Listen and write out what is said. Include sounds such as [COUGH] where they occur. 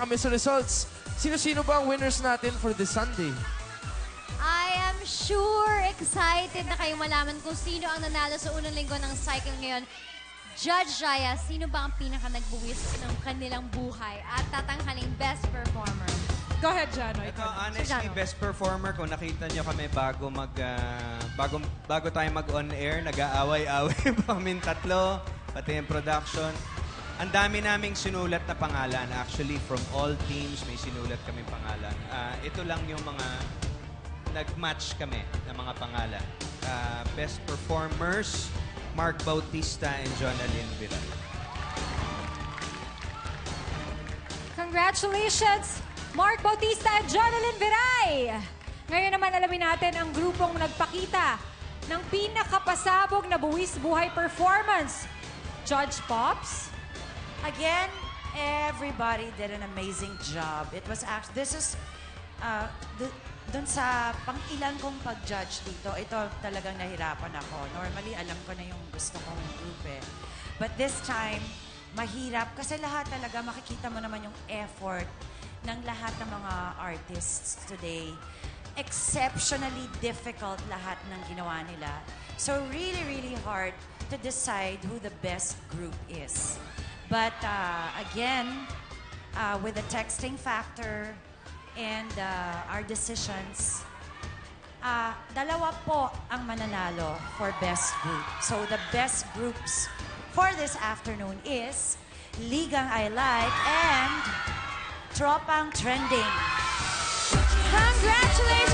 kami sa results. Sino-sino ba ang winners natin for this Sunday? I am sure excited na kayo malaman kung sino ang nanalo sa unang linggo ng cycle ngayon. Judge Jaya, sino ba ang pinaka nagbuwis ng kanilang buhay at tatanghaling best performer? Go ahead, Jano. Ito, honestly, Jano. best performer, kung nakita nyo kami bago mag, ah, bago, bago tayo mag-on-air, nag-aaway-away [LAUGHS] pa kaming tatlo, pati yung production. Ang dami naming sinulat na pangalan. Actually, from all teams, may sinulat kami pangalan. Ah, ito lang yung mga nag-match kami ng mga pangalan. Ah, best performers, Mark Bautista and Jonalyn Viral. Congratulations, Mark Bautista at Jonalyn Viray! Ngayon naman alamin natin ang grupong nagpakita ng pinakapasabog na buwis buhay performance. Judge Pops, Again, everybody did an amazing job. It was actually, this is, uh, d- dun sa pang-ilan kong pag-judge dito, ito talagang nahirapan ako. Normally, alam ko na yung gusto kong group eh. But this time, mahirap kasi lahat talaga makikita mo naman yung effort ng lahat ng mga artists today. Exceptionally difficult lahat ng ginawa nila. So really, really hard to decide who the best group is. But uh, again, uh, with the texting factor and uh, our decisions, uh, dalawa po ang mananalo for best group. So the best groups for this afternoon is Ligang I Like and Tropang Trending. Congratulations,